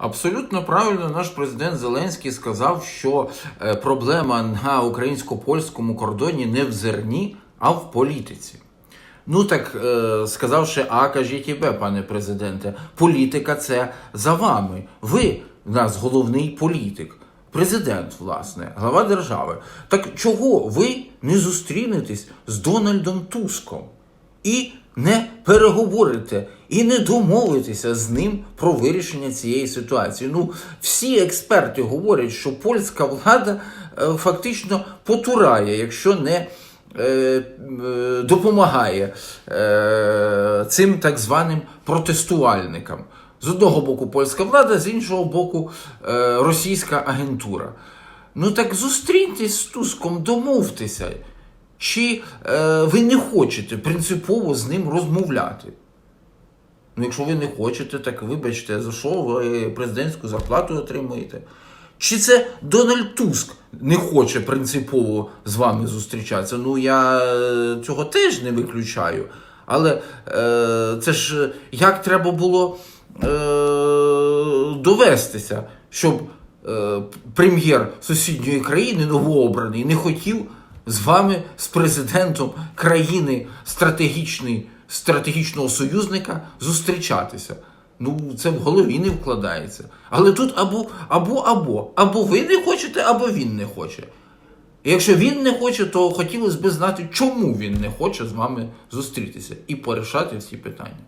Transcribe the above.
Абсолютно правильно наш президент Зеленський сказав, що е, проблема на українсько-польському кордоні не в зерні, а в політиці. Ну так е, сказавши А, кажіть і Б, пане президенте, політика це за вами. Ви в нас головний політик, президент, власне, глава держави. Так чого ви не зустрінетесь з Дональдом Туском і не переговорите, і не домовитеся з ним про вирішення цієї ситуації? Ну, всі експерти говорять, що польська влада е, фактично потурає, якщо не е, допомагає е, цим так званим протестувальникам. З одного боку польська влада, з іншого боку е, російська агентура. Ну так зустріньтесь з Туском, домовтеся. Чи е, ви не хочете принципово з ним розмовляти? Ну, якщо ви не хочете, так вибачте, за що ви президентську зарплату отримуєте? Чи це Дональд Туск не хоче принципово з вами зустрічатися? Ну, я е, цього теж не виключаю. Але е, це ж як треба було е, довестися, щоб е, прем'єр сусідньої країни, новообраний, не хотів з вами, з президентом країни стратегічної, стратегічного союзника зустрічатися. Ну, це в голові не вкладається. Але тут або, або, або, або ви не хочете, або він не хоче. І якщо він не хоче, то хотілося б знати, чому він не хоче з вами зустрітися і порішати всі питання.